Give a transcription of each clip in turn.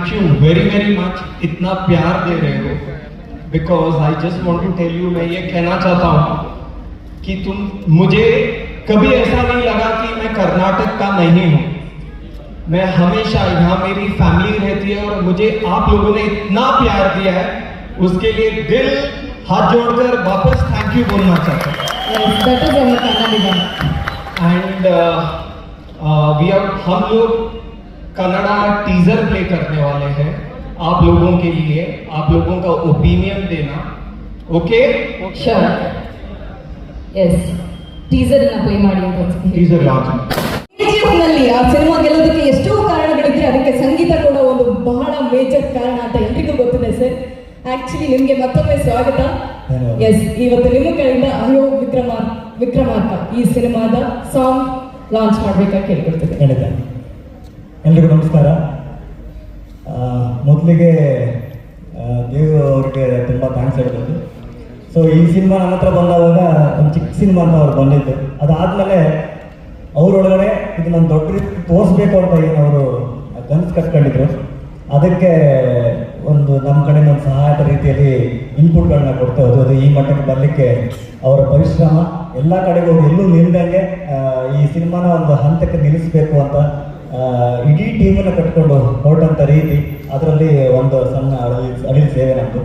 Thank you very very much इतना प्यार दे रहे हो। Because I just want to tell you मैं ये कहना चाहता हूँ कि तुम मुझे कभी ऐसा नहीं लगा कि मैं कर्नाटक का नहीं हूँ। मैं हमेशा यहाँ मेरी फैमिली रहती है और मुझे आप लोगों ने इतना प्यार दिया है उसके लिए दिल हाथ जोड़कर वापस थैंक यू बोलना चाहता हूँ. एंड वी आर हम लोग कन्नड़ा टीजर प्ले करने वाले हैं आप लोगों के लिए आप लोगों का ओपिनियन देना ओके Sure. Yes. ಟೀಸರ್ ಅನ್ನ ಪ್ಲೇ ಮಾಡಿ ಅಂತ ಅನ್ಸುತ್ತೆ टीजर लॉन्च KGF ನಲ್ಲಿ ಆ ಸಿನಿಮಾ ಗೆಲ್ಲೋದಕ್ಕೆ ಎಷ್ಟೋ ಕಾರಣಗಳಿದ್ರೆ ಅದಕ್ಕೆ ಸಂಗೀತ ಕೂಡ ಒಂದು ಬಹಳ ಮೇಜರ್ ಕಾರಣ ಅಂತ ಎಲ್ರಿಗೂ ಗೊತ್ತಿದೆ ಸರ್ ಆಕ್ಚುಲಿ ನಿಮ್ಗೆ ಮತ್ತೊಮ್ಮೆ ಸ್ವಾಗತ ಧನ್ಯವಾದ. ಎಸ್ ಇವತ್ತು ನಿಮ್ಮ ಕಡೆಯಿಂದ ಅಯ್ಯೋ ವಿಕ್ರಮ ವಿಕ್ರಮಾರ್ಕ ಈ ಸಿನಿಮಾದ ಸಾಂಗ್ ಲಾಂಚ್ ಮಾಡ್ಬೇಕಾಗಿ ಕೇಳ್ಕೊಳ್ತೇವೆ ಹೇಳಿದೆ ಎಲ್ರಿಗೂ ನಮಸ್ಕಾರ. ಮೊದಲಿಗೆ ನೀವು ಅವ್ರಿಗೆ ತುಂಬ ಥ್ಯಾಂಕ್ಸ್ ಹೇಳ್ಬೋದು ಸೊ ಈ ಸಿನಿಮಾ ನನ್ನ ಹತ್ರ ಬಂದಾಗ ಒಂದು ಚಿಕ್ಕ ಸಿನಿಮಾ ಅಂತ ಅವ್ರು ಬಂದಿದ್ದು. ಅದಾದಮೇಲೆ ಅವರೊಳಗಡೆ ಇದು ನಾನು ದೊಡ್ಡ ರೀತಿ ತೋರಿಸ್ಬೇಕು ಅಂತ ಏನು ಅವರು ಕನಸು ಕಟ್ಕೊಂಡಿದ್ರು. ಅದಕ್ಕೆ ಒಂದು ನಮ್ಮ ಕಡೆ ಒಂದು ಸಹಾಯದ ರೀತಿಯಲ್ಲಿ ಇನ್ಪುಟ್ಗಳನ್ನ ಕೊಡ್ತಾ ಅದು ಈ ಮಟ್ಟಕ್ಕೆ ಬರಲಿಕ್ಕೆ ಅವರ ಪರಿಶ್ರಮ. ಎಲ್ಲ ಕಡೆಗೂ ಎಲ್ಲೂ ನಿಲ್ದಂಗೆ ಈ ಸಿನಿಮಾನ ಒಂದು ಹಂತಕ್ಕೆ ನಿಲ್ಲಿಸಬೇಕು ಅಂತ ಇಡೀ ಟೀಮನ್ನು ಕಟ್ಕೊಂಡು ಹೊರಟಂಥ ರೀತಿ ಅದರಲ್ಲಿ ಒಂದು ಸಣ್ಣ ಅಳಿಲ್ ಅಳಿಲ್ ಸೇವೆ ನಮ್ಮದು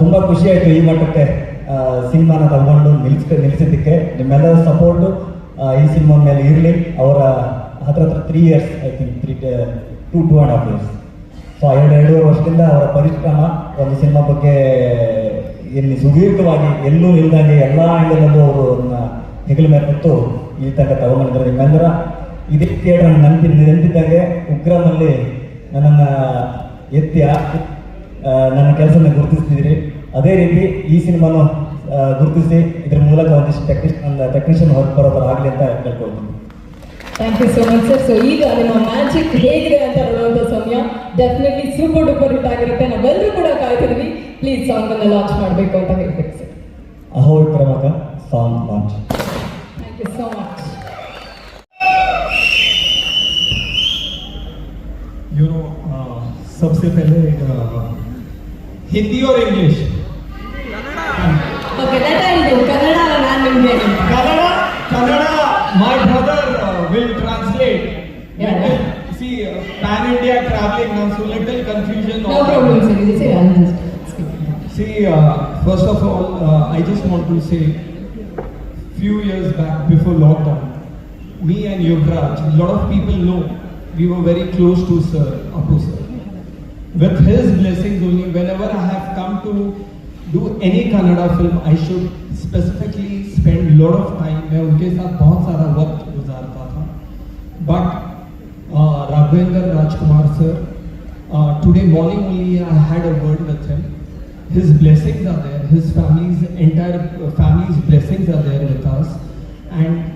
ತುಂಬ ಖುಷಿ ಆಯಿತು ಈ ಮಟ್ಟಕ್ಕೆ ಸಿನಿಮಾನ ತಗೊಂಡು ನಿಲ್ಸ್ ನಿಲ್ಲಿಸಿದ್ದಕ್ಕೆ ನಿಮ್ಮೆಲ್ಲರ ಸಪೋರ್ಟು ಈ ಸಿನಿಮಾ ಮೇಲೆ ಇರಲಿ. ಅವರ ಹತ್ರ ಹತ್ರ three years I think three two two and half years so ಎರಡು, ಎರಡೂವರೆ ವರ್ಷದಿಂದ ಅವರ ಪರಿಶ್ರಮ, ಒಂದು ಸಿನಿಮಾ ಬಗ್ಗೆ ಇಲ್ಲಿ ಸುದೀರ್ಘವಾಗಿ ಎಲ್ಲೂ ಇಲ್ದಂಗೆ ಎಲ್ಲ ಆ್ಯಂಗಲಲ್ಲೂ ಅವರು ಹೆಗಲ ಮೇಲೆ ಕೂತು ಈ ತನಕ ತಗೊಂಡ್ಬಂದಿದ್ದಾರೆ ನಿಮ್ಮೆಲ್ಲರ ಇದೇ ಥಿಯೇಟರ್ ನಂಬಿ ನೆನಪಿದ್ದಾಗೆ ಉಗ್ರಮಲ್ಲಿ ನನ್ನನ್ನು ಎತ್ತಿ ಹಾಕಿ ನನ್ನ ಕೆಲಸನ ಗುರುತಿಸ್ತಿದ್ದೀರಿ ಅದೇ ರೀತಿ ಈ ಸಿನಿಮಾನು ಗುರುತಿಸಿ ಇದ್ರ ಮೂಲಕ ಒಂದಿಷ್ಟು ಟೆಕ್ನಿಷಿಯನ್ ಟೆಕ್ನಿಷಿಯನ್ ಹೊರಗೆ ಬರೋ ಥರ ಆಗಲಿ ಅಂತ ಕೇಳ್ಕೊಳ್ತೀನಿ. Thank you so much sir so ಈಗ ನಿಮ್ಮ ಮ್ಯಾಜಿಕ್ ಹೇಗಿದೆ ಅಂತ ನೋಡುವಂಥ ಸಮಯ ಡೆಫಿನೆಟ್ಲಿ ಸೂಪರ್ ಡೂಪರ್ ಹಿಟ್ ಆಗಿರುತ್ತೆ. ನಾವೆಲ್ಲರೂ ಕೂಡ ಕಾಯ್ತಿದ್ವಿ. ಪ್ಲೀಸ್ ಸಾಂಗನ್ನು ಲಾಂಚ್ ಮಾಡಬೇಕು ಅಂತ ಹೇಳ್ಬೇಕು ಸರ್ ಅಹೋ ವಿಕ್ರಮಕ पहले uh, हिंदी और English okay that I do Kannada ನಾನು ನಿಮಗೆ Kannada, Kannada, my brother uh, will translate. Yeah. See, uh, pan India traveling now, so little confusion. No all problem that. Sir ಇದು sir I just See, uh, first of all, uh, I just want to say, few years back before lockdown, me and Yuvraj, a lot of people know we were very close to Sir Apu Sir. With his blessings only, whenever I have come to do any Kannada film, I should specifically spend lot of time. मैं उनके साथ बहुत सारा वक्त गुजारता था. But uh, Raghavendra Rajkumar sir, uh, today morning only I had a word with him. His blessings are there. His family's entire uh, family's blessings are there with us. And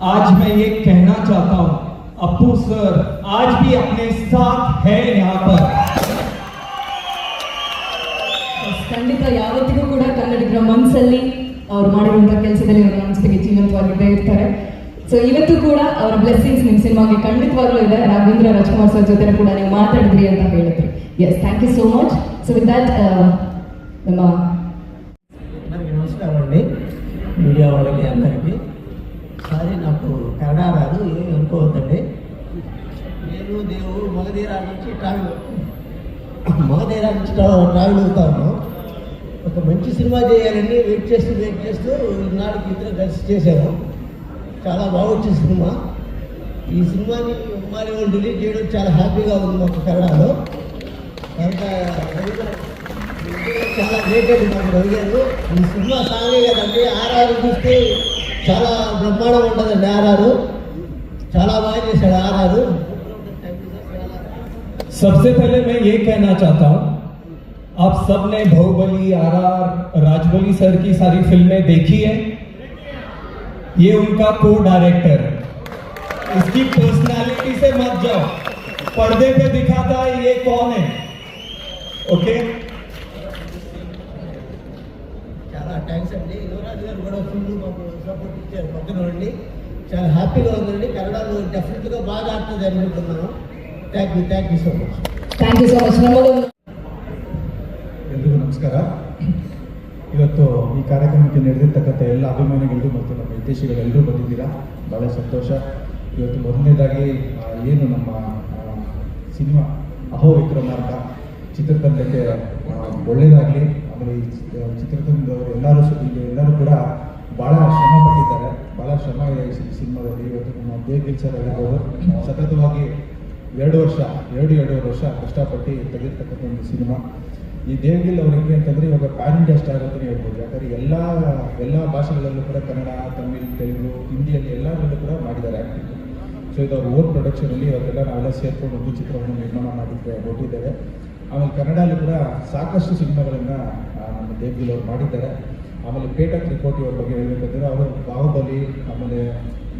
आज मैं ये कहना चाहता हूँ अप्पू सर आज भी अपने साथ है यहाँ पर ಖಂಡಿತ ಯಾವತ್ತಿಗೂ ಕೂಡ ಕನ್ನಡಿಗರ ಮನಸ್ಸಲ್ಲಿ ಅವ್ರು ಮಾಡಿರುವಂತಹ ಕೆಲಸದಲ್ಲಿ ಅವರ ಮನಸ್ಸಿಗೆ ಜೀವಂತವಾಗಿದ್ದೇ ಇರ್ತಾರೆ ಸೊ ಇವತ್ತು ಕೂಡ ಅವರ ಬ್ಲೆಸ್ಸಿಂಗ್ಸ್ ನಿಮ್ಮ ಸಿನಿಮಾಗೆ ಖಂಡಿತವಾಗ್ಲೂ ಇದೆ ರಾಘವೇಂದ್ರ ರಾಜ್ಕುಮಾರ್ ಸರ್ ಜೊತೆ ಕೂಡ ನೀವು ಮಾತಾಡಿದ್ರಿ ಅಂತ ಹೇಳಿದ್ರಿ yes thank you so much so with that ನಮ್ಮ అందరికీ నమస్కారం అండి మీడియా వాళ్ళకి అందరికీ సారీ నాకు కన్నడ రాదు ఏమి అనుకోవద్దండి నేను దేవు మగధీరా నుంచి ట్రావెల్ మగధీరా నుంచి ట్రావెల్ అవుతా ఉన్నాం. ఒక మంచి సినిమా చేయాలని వెయిట్ చేస్తూ వెయిట్ చేస్తూ ఈనాటికి ఇద్దరు కలిసి చేశాను చాలా బాగొచ్చే సినిమా. ఈ సినిమాని ఉమ్మాలి వాళ్ళు రిలీజ్ చేయడం చాలా హ్యాపీగా ఉంది మాకు కన్నడలో. కనుక చాలా గ్రేట్ అండి మాకు రవి గారు. ఈ సినిమా సాంగే కదండి. ఆర్ఆర్ చూస్తే చాలా బ్రహ్మాండం ఉంటుందండి ఆర్ఆర్. చాలా బాగా చేశాడు ఆర్ఆర్. सबसे पहले मैं ये कहना चाहता हूँ आप सब ने Baahubali R R Rajamouli sir की सारी फिल्में देखी है ये उनका को डायरेक्टर इसकी पर्सनालिटी से मत जाओ पर्दे पे दिखाता है ये कौन है ओके చాలా థ్యాంక్స్ అండి యువరాజ్ గారు కూడా ఫుల్ మాకు సపోర్ట్ ఇచ్చారు పక్కన ఉండి చాలా హ్యాపీగా ఉందండి కన్నడలో డెఫినెట్గా బాగా ఆడుతుంది అనుకుంటున్నాను thank you thank you so much thank you so much ಎಲ್ರಿಗೂ ನಮಸ್ಕಾರ. ಇವತ್ತು ಈ ಕಾರ್ಯಕ್ರಮಕ್ಕೆ ನಡೆದಿರ್ತಕ್ಕಂಥ ಎಲ್ಲ ಅಭಿಮಾನಿಗಳಿಗೂ ಮತ್ತು ನಮ್ಮ ಹಿತೈಷಿಗಳೆಲ್ಲರೂ ಬಂದಿದ್ದೀರಾ? ಭಾಳ ಸಂತೋಷ. ಇವತ್ತು ಮೊದಲನೇದಾಗಿ ಏನು ನಮ್ಮ ಸಿನಿಮಾ ಅಹೋ ವಿಕ್ರಮಾರ್ಕ ಚಿತ್ರತಂಡಕ್ಕೆ ಒಳ್ಳೆಯದಾಗಲಿ ಆಮೇಲೆ ಈ ಚಿತ್ರತಂಡದವರು ಎಲ್ಲರೂ ಎಲ್ಲರೂ ಕೂಡ ಭಾಳ ಶ್ರಮ ಪಟ್ಟಿದ್ದಾರೆ. ಭಾಳ ಶ್ರಮ ಇದೆ ಸಿನಿಮಾದಲ್ಲಿ. ಇವತ್ತು ನಮ್ಮ ದೇವ್ಗಿಲ್ ಸರ್ ಆಗಿರ್ಬೋದು. ಸತತವಾಗಿ ಎರಡು ವರ್ಷ, ಎರಡು, ಎರಡೂವರೆ ವರ್ಷ ಕಷ್ಟಪಟ್ಟು ತೆಗೆದಿರ್ತಕ್ಕಂಥ ಒಂದು ಸಿನಿಮಾ. ಈ ದೇವ್ಗಿಲ್ ಅವರಿಗೆ ಅಂತಂದರೆ ಇವಾಗ ಪ್ಯಾನ್ ಇಂಡಿಯಾ ಸ್ಟಾರ್ ಅಂತಲೇ ಹೇಳ್ಬೋದು. ಯಾಕಂದ್ರೆ ಎಲ್ಲ ಎಲ್ಲ ಭಾಷೆಗಳಲ್ಲೂ ಕೂಡ ಕನ್ನಡ, ತಮಿಳ್, ತೆಲುಗು, ಹಿಂದಿಯಲ್ಲಿ ಎಲ್ಲದರಲ್ಲೂ ಕೂಡ ಮಾಡಿದ್ದಾರೆ ಆ್ಯಕ್ಟಿಂಗ್ ಸೊ ಇದು ಅವ್ರ ಓನ್ ಪ್ರೊಡಕ್ಷನಲ್ಲಿ ಅವರೆಲ್ಲ ನಾವೆಲ್ಲ ಸೇರ್ಕೊಂಡು ಒಂದು ಚಿತ್ರವನ್ನು ನಿರ್ಮಾಣ ಮಾಡಿದ್ದೆ ಹೋಗಿದ್ದೇವೆ ಆಮೇಲೆ ಕನ್ನಡಲ್ಲೂ ಕೂಡ ಸಾಕಷ್ಟು ಸಿನಿಮಾಗಳನ್ನು ನಮ್ಮ ದೇವ್ಗಿಲ್ ಅವ್ರು ಮಾಡಿದ್ದಾರೆ. ಆಮೇಲೆ ಪೇಟ ತ್ರಿಕೋಟಿ ಅವ್ರ ಬಗ್ಗೆ ಹೇಳಬೇಕಂದ್ರೆ ಅವರು ಬಾಹುಬಲಿ, ಆಮೇಲೆ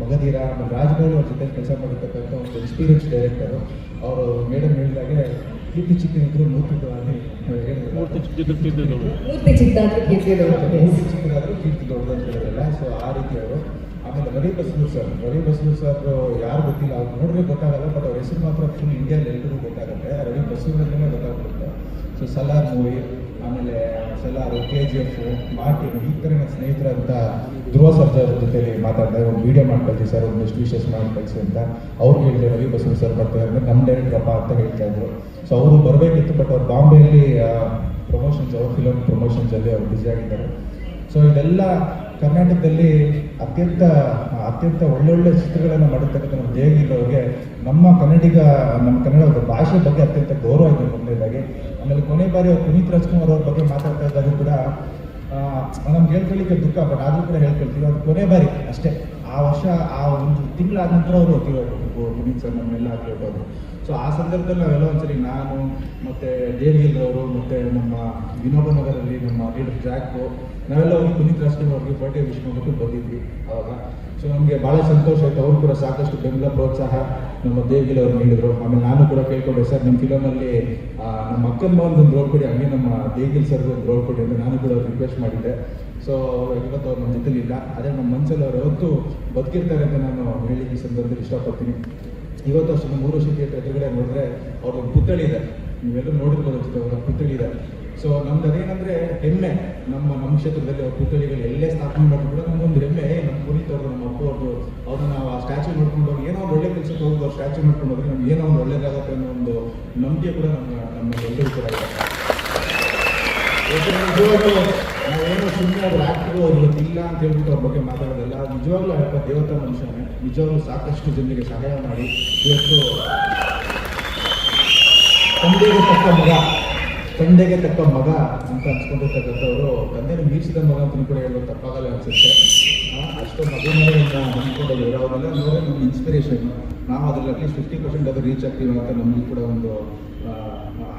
ಮಗಧೀರ ಆಮೇಲೆ ರಾಜಮೌಳಿ ಅವ್ರ ಜೊತೆ ಕೆಲಸ ಮಾಡಿರ್ತಕ್ಕಂಥ ಒಂದು ಎಕ್ಸ್ಪೀರಿಯನ್ಸ್ ಡೈರೆಕ್ಟರು ಅವರು ಮೇಡಮ್ ಹೇಳಿದಾಗೆ ಕೀರ್ತಿ ಚಿಕ್ಕನಿದ್ರು ಮೂರ್ತಿದ್ವಾಗಿ ಮೂರ್ತಿ ಚಿಕ್ಕದಾದ್ರೂ ಕೀರ್ತಿದವರು ಮೂರ್ತಿ ಚಿಕ್ಕದಾದ್ರೂ ಕೀರ್ತಿ ದೊಡ್ಡದು ಅಂತ ಹೇಳಿದ್ರಲ್ಲ ಸೊ ಆ ರೀತಿ ಅವರು. ಆಮೇಲೆ ರವಿ ಬಸ್ಲೂರ್ ಸರ್ ರವಿ ಬಸ್ಲೂರ್ ಸರ್ ಯಾರು ಗೊತ್ತಿಲ್ಲ ಅವ್ರು ನೋಡಿದ್ರೆ ಗೊತ್ತಾಗಲ್ಲ ಬಟ್ ಅವ್ರ ಹೆಸರು ಮಾತ್ರ ಫುಲ್ ಇಂಡಿಯಾದಲ್ಲಿ ಎಲ್ಲರಿಗೂ ಗೊತ್ತಾಗುತ್ತೆ. ರವಿ ಬಸ್ಲೂರಲ್ಲೇ ಗೊತ್ತಾಗ್ಬಿಡುತ್ತೆ. ಸೊ ಸಲಾರ್ ಮೂವಿ ಆಮೇಲೆ Salaar K G F Martin ಈ ಥರ ನನ್ನ ಸ್ನೇಹಿತರಂತ ಧ್ರುವ ಸರ್ ಜೊತೆಲಿ ಮಾತಾಡಿದೆ, ಒಂದು ವಿಡಿಯೋ ಮಾಡಿ ಕಳಿಸಿ ಸರ್ ಒಂದು ಬೆಸ್ಟ್ ವಿಶೇಷ ಮಾಡಿ ಕಳಿಸಿ ಅಂತ ಅವ್ರು ಹೇಳಿದ್ರೆ ರವಿ ಬಸವ ಸರ್ ಬರ್ತಾರೆ ಅಂದರೆ ನಮ್ಮ ಡೈರೆಕ್ಟ್ರಪ್ಪ ಅಂತ ಹೇಳ್ತಾ ಇದ್ರು. ಸೊ ಅವರು ಬರಬೇಕಿತ್ತು ಬಟ್ ಅವ್ರು ಬಾಂಬೆಯಲ್ಲಿ ಪ್ರಮೋಷನ್ಸ್ ಅವ್ರ ಫಿಲಮ್ ಪ್ರಮೋಷನ್ಸಲ್ಲಿ ಅವ್ರು ಬ್ಯುಸಿ ಆಗಿದ್ದಾರೆ. ಸೊ ಇದೆಲ್ಲ ಕರ್ನಾಟಕದಲ್ಲಿ ಅತ್ಯಂತ ಅತ್ಯಂತ ಒಳ್ಳೊಳ್ಳೆ ಚಿತ್ರಗಳನ್ನು ಮಾಡಿರ್ತಕ್ಕಂಥ ನಮ್ಮ ದೇವಗಿರವ್ರಿಗೆ ನಮ್ಮ ಕನ್ನಡಿಗ, ನಮ್ಮ ಕನ್ನಡ ಭಾಷೆ ಬಗ್ಗೆ ಅತ್ಯಂತ ಗೌರವ ಇದೆ ಮೊದಲನೇದಾಗಿ. ಆಮೇಲೆ ಕೊನೆ ಬಾರಿ ಅವ್ರು ಪುನೀತ್ ರಾಜ್ಕುಮಾರ್ ಅವ್ರ ಬಗ್ಗೆ ಮಾತಾಡ್ತಾ ಇದ್ದಾಗ ಕೂಡ ನಮ್ಗೆ ಹೇಳ್ಕೊಳ್ಳಿಕ್ಕೆ ದುಃಖ, ಬಟ್ ಆದರೂ ಕೂಡ ಹೇಳ್ಕೊಳ್ತೀವಿ. ಅದು ಕೊನೆ ಬಾರಿ ಅಷ್ಟೇ. ಆ ವರ್ಷ, ಆ ಒಂದು ತಿಂಗಳಾದ ನಂತರ ಅವರು ಪುನೀತ್ ಸರ್ ನಮ್ಮೆಲ್ಲ ಹೊರಟೋದು ಸೊ ಆ ಸಂದರ್ಭದಲ್ಲಿ ನಾವೆಲ್ಲ ಒಂದ್ಸರಿ ನಾನು ಮತ್ತು ದೇವಿಲ್ ಅವರು ಮತ್ತು ನಮ್ಮ ವಿನೋಬ ನಗರಲ್ಲಿ ನಮ್ಮ ಲೀಡರ್ ಜಾಕು ನಾವೆಲ್ಲ ಹೋಗಿ ಪುನೀತ್ ರಾಜ್ಕುಮಾರ್ ಅವ್ರಿಗೆ ಬರ್ಡೇ ವಿಶ್ ಮಾಡ್ಬಿಟ್ಟು ಬಂದಿದ್ವಿ ಅವಾಗ. ಸೊ ನಮಗೆ ಭಾಳ ಸಂತೋಷ ಆಯಿತು. ಅವರು ಕೂಡ ಸಾಕಷ್ಟು ಬೆಂಬಲ ಪ್ರೋತ್ಸಾಹ ನಮ್ಮ ದೇವಿಲ್ ಅವರು ನೀಡಿದರು. ಆಮೇಲೆ ನಾನು ಕೂಡ ಕೇಳ್ಕೊಂಡೆ, ಸರ್ ನಿಮ್ಮ ಫಿಲಮಲ್ಲಿ ನಮ್ಮ ಅಕ್ಕನ ಒಂದು ರೋಲ್ ಕೊಡಿ, ಹಂಗೆ ನಮ್ಮ ದೇವಿಲ್ ಸರ್ಗೆ ಒಂದು ರೋಲ್ ಕೊಡಿ ಅಂತ ನಾನು ಕೂಡ ರಿಕ್ವೆಸ್ಟ್ ಮಾಡಿದ್ದೆ. ಸೊ ಇವತ್ತು ಅವ್ರು ನಮ್ಮ ಜೊತೆಲಿಲ್ಲ. ಅದೇ ನಮ್ಮ ಮನಸ್ಸಲ್ಲಿ ಅವ್ರು ಯಾವತ್ತೂ ಬದುಕಿರ್ತಾರೆ ಅಂತ ನಾನು ಹೇಳಿ ಈ ಸಂದರ್ಭದಲ್ಲಿ ಇಷ್ಟಪಡ್ತೀನಿ. ಇವತ್ತು ಅಷ್ಟೊಂದು ಮೂರು ಥಿಯೇಟರ್ ಎದುರುಗಡೆ ನೋಡಿದ್ರೆ ಅವ್ರದ್ದು ಪುತ್ಥಳಿ ಇದೆ. ನೀವೆಲ್ಲರೂ ನೋಡಿರ್ಬೋದು ಅಷ್ಟೇ ಅವ್ರ ಪುತ್ಥಳಿ ಇದೆ. ಸೊ ನಮ್ದು ಅದೇನಂದ್ರೆ ಹೆಮ್ಮೆ. ನಮ್ಮ ನಮ್ಮ ಕ್ಷೇತ್ರದಲ್ಲಿ ಅವ್ರ ಪುತ್ಥಳಿಗಳು ಎಲ್ಲೇ ಸ್ಥಾಪನೆ ಮಾಡಿದ್ರು ಕೂಡ ನಮಗೊಂದು ಹೆಮ್ಮೆ. ನಮ್ಮ ಪುನೀತ್ ಅವರು ನಮ್ಮ ಅಪ್ಪ ಅವ್ರದ್ದು, ಅವ್ರನ್ನ ನಾವು ಆ ಸ್ಟ್ಯಾಚು ನೋಡ್ಕೊಂಡು ಹೋಗಿ ಏನೋ ಒಂದು ಒಳ್ಳೆ ಕೆಲಸಕ್ಕೆ ಹೋಗಿ ಅವ್ರ ಸ್ಟ್ಯಾಚು ನೋಡ್ಕೊಂಡು ಹೋಗಿ ನಮ್ಗೆ ಏನೋ ಒಂದು ಒಳ್ಳೇದಾಗುತ್ತೆ ಅನ್ನೋ ಒಂದು ನಂಬಿಕೆ ಕೂಡ ನಮ್ಮ ನಮ್ಮ ಎಲ್ಲರೂ ಕೂಡ ಇದೆ. ನಾವೇನೋ ಸುಮ್ಮನೆ ಅವ್ರು ಆಕ್ಟರು ಅವ್ರು ಇಲ್ಲ ಅಂತ ಹೇಳ್ಬಿಟ್ಟು ಅವ್ರ ಬಗ್ಗೆ ಮಾತಾಡೋದಲ್ಲ. ನಿಜವಾಗ್ಲೂ ಅಪ್ಪ ದೇವತಾ ಮನುಷ್ಯನೇ. ನಿಜವಾಗ್ಲೂ ಸಾಕಷ್ಟು ಜನರಿಗೆ ಸಹಾಯ ಮಾಡಿ. ಇವತ್ತು ತಂದೆಗೆ ತಕ್ಕ ಮಗ, ತಂದೆಗೆ ತಕ್ಕ ಮಗ ಅಂತ ಅನ್ಸ್ಕೊಂಡಿರ್ತಕ್ಕಂಥವ್ರು ತಂದೆನ ಮೀರಿಸಿದ ಮಗ ಅಂತ ಕೂಡ ಹೇಳೋದು ತಪ್ಪಾಗಲ್ಲ ಅನ್ಸುತ್ತೆ. ಅಷ್ಟು ಅಭಿಮಾನದಿಂದ ಅಂದ್ಕೊಂಡಿದ್ರು ಅವರೆಲ್ಲ ನೋಡೋ ನಮ್ಮ ಇನ್ಸ್ಪಿರೇಷನ್ ನಾವು ಅದ್ರಲ್ಲಿ ಅಟ್ಲೀಸ್ಟ್ ಫಿಫ್ಟಿ ಪರ್ಸೆಂಟ್ ಅದು ರೀಚ್ ಆಗ್ತೀವಿ ಅಂತ ನಮಗೆ ಕೂಡ ಒಂದು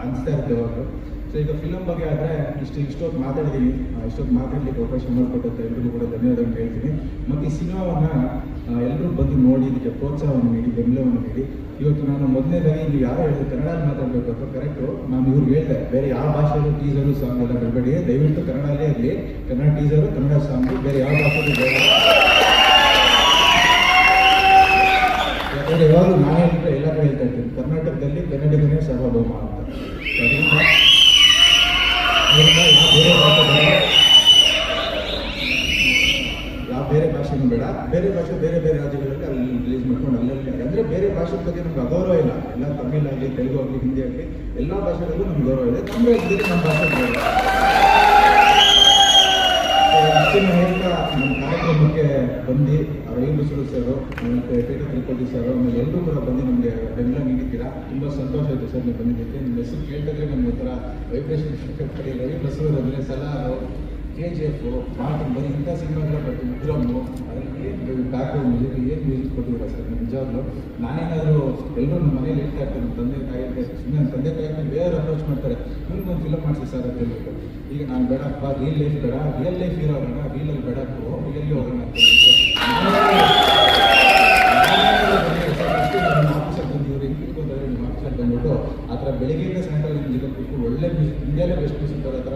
ಅನಿಸ್ತಾ ಇರ್ತೇವೆ ಅವಾಗ ಸೊ ಈಗ ಫಿಲಮ್ ಬಗ್ಗೆ ಆದರೆ ಇಷ್ಟು ಇಷ್ಟೊತ್ತು ಮಾತಾಡಿದ್ದೀನಿ ಇಷ್ಟೊತ್ತು ಮಾತಾಡಲಿಕ್ಕೆ ಅವಕಾಶ ಮಾಡಿಕೊಟ್ಟಂತ ಎಲ್ಲರಿಗೂ ಕೂಡ ಅಂತ ಹೇಳ್ತೀನಿ. ಮತ್ತು ಈ ಸಿನಿಮಾವನ್ನು ಎಲ್ಲರೂ ಬಂದು ನೋಡಿ, ಇದಕ್ಕೆ ಪ್ರೋತ್ಸಾಹವನ್ನು ನೀಡಿ, ಬೆಂಬಲವನ್ನು ನೀಡಿ. ಇವತ್ತು ನಾನು ಮೊದಲನೇದಾಗಿ ಇಲ್ಲಿ ಯಾರು ಹೇಳಿದ್ರು ಕನ್ನಡ ಮಾತಾಡಬೇಕು ಅಥವಾ ಕರೆಕ್ಟು ನಾನು ಇವ್ರಿಗೆ ಹೇಳಿದೆ, ಬೇರೆ ಯಾವ ಭಾಷೆಯಲ್ಲೂ ಟೀಸರು ಸಾಂಗ್ ಎಲ್ಲ ಬಿಡಬೇಡಿ. ದಯವಿಟ್ಟು ಕನ್ನಡಲ್ಲೇ ಇರಲಿ. ಕನ್ನಡ ಟೀಸರು ಕನ್ನಡ ಸಾಂಗು ಬೇರೆ ಯಾವ ಭಾಷೆಗೂ ಬೇಡ. ಯಾಕಂದರೆ ಯಾವಾಗಲೂ ನಾನು ಹೇಳಿದ್ರೆ ಎಲ್ಲರೂ ಹೇಳ್ತಾ ಇರ್ತೀನಿ. ಕರ್ನಾಟಕದಲ್ಲಿ ಕನ್ನಡಿಗನೇ ಸಾರ್ವಭೌಮ ಅಂತ. ಅದರಿಂದ ಯಾವ ಬೇರೆ ಭಾಷೆನೂ ಬೇಡ. ಬೇರೆ ಭಾಷೆ ಬೇರೆ ಬೇರೆ ರಾಜ್ಯಗಳಲ್ಲಿ ಅಲ್ಲಿ ರಿಲೀಸ್ ಮಾಡ್ಕೊಂಡು ಅಲ್ಲಲ್ಲಿ ಅಂದರೆ ಬೇರೆ ಭಾಷೆ ಬಗ್ಗೆ ನಮ್ಗೆ ಅಗೌರವ ಇಲ್ಲ. ಎಲ್ಲ ಆಗಲಿ, ತೆಲುಗು ಆಗಲಿ, ಹಿಂದಿ ಆಗಲಿ, ಎಲ್ಲ ಭಾಷೆಗಳಲ್ಲೂ ನಮ್ಗೆ ಗೌರವ ಇದೆ. ನಮ್ಮ ನಮ್ಮ ಭಾಷೆ ಗೌರವ ಇಷ್ಟನ್ನು ಹೇಳ್ತಾ ನಮ್ಮ ಕಾರ್ಯಕ್ರಮಕ್ಕೆ ಬಂದು ರೈಲು ಸದಸ್ಯರು ಮತ್ತು ಪೇಟ ತಿರುಪತಿ ಸರ್, ಆಮೇಲೆ ಎಲ್ಲರೂ ಕೂಡ ಬಂದು ನಮಗೆ ಬೆಂಬಲ ನೀಡಿದ್ದೀರಾ? ತುಂಬ ಸಂತೋಷ ಆಯಿತು ಸರ್ ನೀವು ಬಂದಿದ್ದಕ್ಕೆ. ನಿಮ್ಮ ಹೆಸರು ಕೇಳಿದ್ರೆ ನಮ್ಮ ಒಂಥರ ವೈಬ್ರೇಷನ್ ಕಡೆ ರವಿ ಬಸವರು ಅಂದರೆ Salaar K G F Martin ಬರೀ ಇಂಥ ಸಿನಿಮಾಗಳ ಬಟ್ ವಿಕ್ರಮು ಅದರಲ್ಲಿ ಏನು ಬ್ಯಾಕ್ಗ್ರೌಂಡ್ ಮ್ಯೂಸಿಕ್ ಏನು ಮ್ಯೂಸಿಕ್ ಕೊಟ್ಟಿದ್ದೀರಾ ಸರ್ ನಿಜವಾಗ್ಲು? ನಾನೇನಾದರೂ ಎಲ್ಲರೂ ನಮ್ಮ ಮನೇಲಿ ಹೇಳ್ತಾ ಇರ್ತಾರೆ ನಮ್ಮ ತಂದೆ ತಾಯಿ ಅಂತ ಸುಮ್ಮನೆ ನನ್ನ ತಂದೆ ತಾಯಿ ಬೇರೆ ಅಪ್ರೋಚ್ ಮಾಡ್ತಾರೆ. ನಿಮ್ಗೆ ಒಂದು ಫಿಲಮ್ ಮಾಡಿಸಿ ಸರ್ ಅಂತ ಹೇಳ್ಬಿಟ್ಟು. ಈಗ ನಾನು ಬೇಡಪ್ಪ ರಿಯಲ್ ಲೈಫ್ ಬೇಡ ರಿಯಲ್ ಲೈಫ್ ಹೀರೋ ಹೋಗೋಣ ರಿಯಲಲ್ಲಿ ಬೇಡ ರಿಯಲ್ಲಿ ಹೋಗೋಣ ಅಂತ ಬಂದ್ಬಿಟ್ಟು ಆ ಥರ ಬೆಳಿಗ್ಗೆಯಿಂದ ಸಾಯಂಕಾಲ ನಿಮ್ಮ ಜೊತೆ ಒಳ್ಳೆ ಮ್ಯೂಸಿಕ್ ಇಂಡಿಯಾಲೇ ಬೆಸ್ಟ್ ಥರ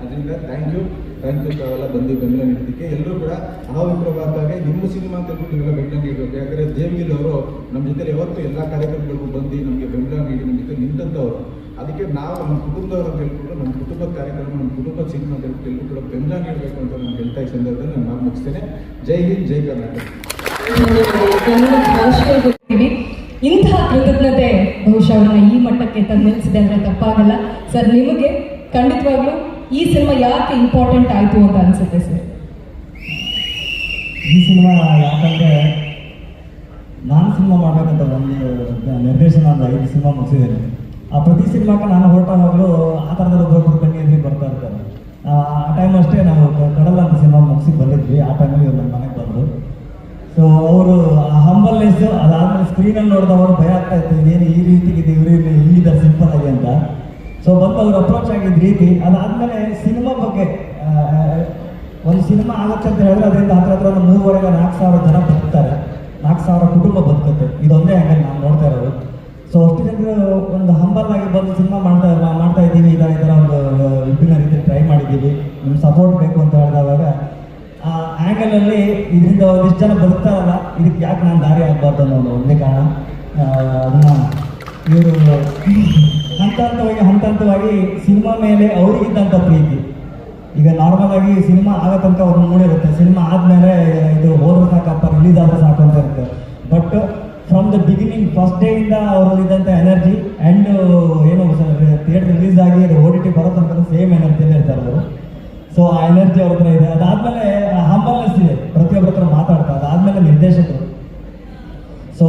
ಅದರಿಂದ ಥ್ಯಾಂಕ್ ಯು ಟ್ಯಾಂಕ್ ಅವೆಲ್ಲ ಬಂದು ಬೆಂಬಲ ಎಲ್ಲರೂ ಕೂಡ ಅವಿಕ್ರಮವಾಗಿ ನಿಮ್ಮ ಸಿನಿಮಾ ಅಂತ ಹೇಳ್ಬಿಟ್ಟು ನೀಡಬೇಕು ಯಾಕಂದರೆ ದೇವಿಲ್ ಅವರು ನಮ್ಮ ಜೊತೆ ಯಾವತ್ತೂ ಎಲ್ಲ ಕಾರ್ಯಕ್ರಮಗಳಿಗೂ ಬಂದು ನಮಗೆ ಬೆಂಬಲ ನೀಡಿ ನಮ್ಮ ಜೊತೆ ಅದಕ್ಕೆ ನಾವು ನಮ್ಮ ಕುಟುಂಬದವ್ರು ಅಂತ ನಮ್ಮ ಕುಟುಂಬದ ಕಾರ್ಯಕ್ರಮ ನಮ್ಮ ಕುಟುಂಬದ ಸಿನಿಮಾ ಅಂತ ಹೇಳ್ಬಿಟ್ಟು ಕೂಡ ಬೆಂಬಲ ನೀಡಬೇಕು ಅಂತ ನಾನು ಹೇಳ್ತಾ ಈ ಸಂದರ್ಭದಲ್ಲಿ ನಾನು ಮಾತು ಮುಗಿಸ್ತೇನೆ. ಜೈ ಹಿಂದ್ ಜೈ ಕರ್ನಾಟಕ. ಇಂತಹ ಕೃತಜ್ಞತೆ ಬಹುಶಃ ಅವ್ರನ್ನ ಈ ಮಟ್ಟಕ್ಕೆ ತಂದು ನಿಲ್ಲಿಸಿದೆ ಅಂದ್ರೆ ತಪ್ಪಾಗಲ್ಲ. ಸರ್ ನಿಮಗೆ ಖಂಡಿತವಾಗ್ಲೂ ಈ ಸಿನಿಮಾ ಯಾಕೆ ಇಂಪಾರ್ಟೆಂಟ್ ಆಯ್ತು ಅಂತ ಅನ್ಸುತ್ತೆ ಸರ್ ಈ ಸಿನಿಮಾ ಯಾಕಂದರೆ ನಾನು ಸಿನಿಮಾ ಮಾಡಬೇಕಂತ ಒಂದು ನಿರ್ದೇಶನ ಒಂದು ಐದು ಸಿನಿಮಾ ಮುಗಿಸಿದ್ದೇನೆ. ಆ ಪ್ರತಿ ಸಿನಿಮಾಕ್ಕೆ ನಾನು ಹೊರಟಾಗಲೂ ಆ ಥರದಲ್ಲಿ ಒಬ್ಬೊಬ್ಬರು ಬನ್ನಿ ಬರ್ತಾ ಇರ್ತಾರೆ. ಆ ಟೈಮ್ ಅಷ್ಟೇ ನಾವು ಕಡಲ ಅಂತ ಸಿನಿಮಾ ಮುಗಿಸಿ ಬಂದಿದ್ವಿ. ಆ ಟೈಮಲ್ಲಿ ಇವ್ರು ನಮ್ಮ ಮನೆಗೆ ಬಂದರು. ಸೊ ಅವರು ಆ ಹಂಬಲ್ನೆಸ್ ಅದಾದ್ಮೇಲೆ ಸ್ಕ್ರೀನಲ್ಲಿ ನೋಡಿದವರು ಭಯ ಆಗ್ತಾ ಇತ್ತು, ಇದೇನು ಈ ರೀತಿಗಿದೆ, ಇವರು ಇಲ್ಲಿ ಹಿಂಗಿದ್ದಾರೆ ಸಿಂಪಲ್ ಆಗಿ ಅಂತ. ಸೊ ಬಂದು ಅವ್ರು ಅಪ್ರೋಚ್ ಆಗಿದ್ದ ರೀತಿ, ಅದಾದಮೇಲೆ ಸಿನಿಮಾ ಬಗ್ಗೆ ಒಂದು ಸಿನಿಮಾ ಆಗುತ್ತೆ ಅಂತ ಹೇಳಿದ್ರೆ ಅದರಿಂದ ಹತ್ರ ಹತ್ರ ಒಂದು ಮೂರುವರೆಗೆ ನಾಲ್ಕು ಸಾವಿರ ಜನ ಬದುಕ್ತಾರೆ. ನಾಲ್ಕು ಸಾವಿರ ಕುಟುಂಬ ಬದುಕುತ್ತೆ. ಇದೊಂದೇ ಹಂಗೆ ನಾನು ನೋಡ್ತಾ ಇರೋದು. ಸೊ ಅಷ್ಟು ಜನರು ಒಂದು ಹಂಬಲ್ ಆಗಿ ಬಂದು ಸಿನಿಮಾ ಮಾಡ್ತಾ ಮಾಡ್ತಾ ಇದ್ದೀವಿ. ಈ ಥರ ಒಂದು ವಿಭಿನ್ನ ರೀತಿ ಟ್ರೈ ಮಾಡಿದ್ದೀವಿ. ನಿಮ್ಮ ಸಪೋರ್ಟ್ ಬೇಕು ಅಂತ ಹೇಳಿದಾಗ ಆ ಆ್ಯಂಗಲಲ್ಲಿ ಇದರಿಂದ ಒಂದಿಷ್ಟು ಜನ ಬದುಕ್ತಾರಲ್ಲ ಇದಕ್ಕೆ ಯಾಕೆ ನಾನು ದಾರಿ ಆಗಬಾರ್ದು ಅನ್ನೋದು ಒಂದೇ ಕಾರಣ. ಅದನ್ನು ಇವರು ಹಂತ ಹಂತವಾಗಿ ಹಂತ ಹಂತವಾಗಿ ಸಿನಿಮಾ ಮೇಲೆ ಅವರಿಗಿದ್ದಂಥ ಪ್ರೀತಿ. ಈಗ ನಾರ್ಮಲ್ ಆಗಿ ಸಿನಿಮಾ ಆಗೋ ತನಕ ಅವ್ರನ್ನ ಮೂಡಿರುತ್ತೆ. ಸಿನಿಮಾ ಆದಮೇಲೆ ಇದು ಹೋದ್ರೆ ಸಾಕಪ್ಪ ರಿಲೀಸ್ ಆದ್ರೆ ಸಾಕು ಅಂತ ಇರುತ್ತೆ. But from the beginning first ಡೇಯಿಂದ ಅವರಲ್ಲಿದ್ದಂಥ ಎನರ್ಜಿ ಆ್ಯಂಡ್ ಏನು ಥಿಯೇಟರ್ ರಿಲೀಸ್ ಆಗಿ ಅದು ಓ ಟಿ ಟಿ ಬರೋ ತನಕ ಸೇಮ್ ಅಂತ ಇರ್ತಾರೆ ಅವರು. ಸೊ ಆ ಎನರ್ಜಿ ಅವ್ರ ಹತ್ರ ಇದೆ. ಅದಾದಮೇಲೆ ಹಂಬಲ್ನೆಸ್ ಇದೆ. ಪ್ರತಿಯೊಬ್ಬರ ಹತ್ರ ಮಾತಾಡ್ತಾ ಅದಾದಮೇಲೆ ನಿರ್ದೇಶಕರು. ಸೊ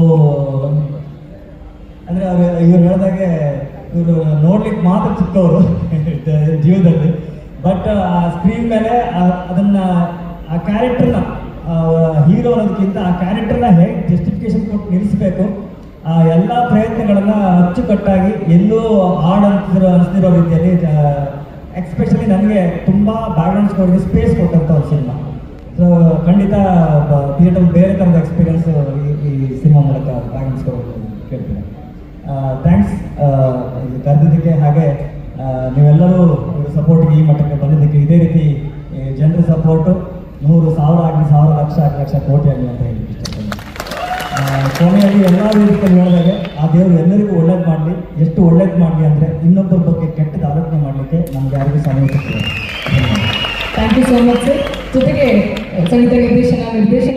ಅಂದರೆ ಅವ್ರು, ಇವ್ರು ಹೇಳಿದಾಗೆ ಇವರು ನೋಡ್ಲಿಕ್ಕೆ ಮಾತ್ರ ಚಿಕ್ಕವರು ಜೀವನದಲ್ಲಿ. ಬಟ್ ಆ ಸ್ಕ್ರೀನ್ ಮೇಲೆ ಅದನ್ನು, ಆ ಕ್ಯಾರೆಕ್ಟರ್ನ ಹೀರೋ ಅನ್ನೋದಕ್ಕಿಂತ ಆ ಕ್ಯಾರೆಕ್ಟರ್ನ ಹೇಗೆ ಜಸ್ಟಿಫಿಕೇಶನ್ ಕೊಟ್ಟು ನಿಲ್ಲಿಸಬೇಕು. ಆ, ಎಲ್ಲ ಪ್ರಯತ್ನಗಳನ್ನ ಅಚ್ಚುಕಟ್ಟಾಗಿ ಎಲ್ಲೂ ಹಾಡ್ ಅನ್ಸಿರೋ ಅನಿಸ್ತಿರೋ ರೀತಿಯಲ್ಲಿ ಎಕ್ಸ್ಪೆಷಲಿ ನನಗೆ ತುಂಬ ಬ್ಯಾಕ್ಗ್ರೌಂಡ್ ಸ್ಕೋರ್ಗೆ ಸ್ಪೇಸ್ ಕೊಟ್ಟಂಥ ಒಂದು ಸಿನಿಮಾ ಸೊ ಖಂಡಿತ ಥಿಯೇಟರ್ ಬೇರೆ ಥರದ ಎಕ್ಸ್ಪೀರಿಯನ್ಸ್ ಈ ಸಿನಿಮಾ ಮೂಲಕ ಬ್ಯಾಕ್ಗ್ರೌಂಡ್ ಸ್ಕೋರ್ ಕೇಳ್ತೀನಿ. ಥ್ಯಾಂಕ್ಸ್ ಕರೆದಿದ್ದಕ್ಕೆ ಹಾಗೆ ನೀವೆಲ್ಲರೂ ಸಪೋರ್ಟ್ಗೆ ಈ ಮಟ್ಟಕ್ಕೆ ಬಂದಿದ್ದಕ್ಕೆ ಇದೇ ರೀತಿ ಜನರ ಸಪೋರ್ಟು ನೂರು ಸಾವಿರ ಆಗಲಿ ಸಾವಿರ ಲಕ್ಷ ಆಗಲಿ ಲಕ್ಷ ಕೋಟಿ ಆಗಲಿ ಅಂತ ಹೇಳಿ ಕೊನೆಯಲ್ಲಿ ಎಲ್ಲ ವೇದಿಕೆಯಲ್ಲಿ ಹೇಳಿದಾಗೆ, ಆ ದೇವರು ಎಲ್ಲರಿಗೂ ಒಳ್ಳೇದು ಮಾಡಲಿ. ಎಷ್ಟು ಒಳ್ಳೇದು ಮಾಡಲಿ ಅಂದರೆ ಇನ್ನೊಬ್ಬರ ಬಗ್ಗೆ ಕೆಟ್ಟದ ಆಲೋಚನೆ ಮಾಡಲಿಕ್ಕೆ ನಮ್ಗೆ ಯಾರಿಗೂ ಸಮಯ ಸಿಗ್ತದೆ thank you so much sir ಜೊತೆಗೆ, ಸಂಗೀತ ನಿರ್ದೇಶನ ನಿರ್ದೇಶನ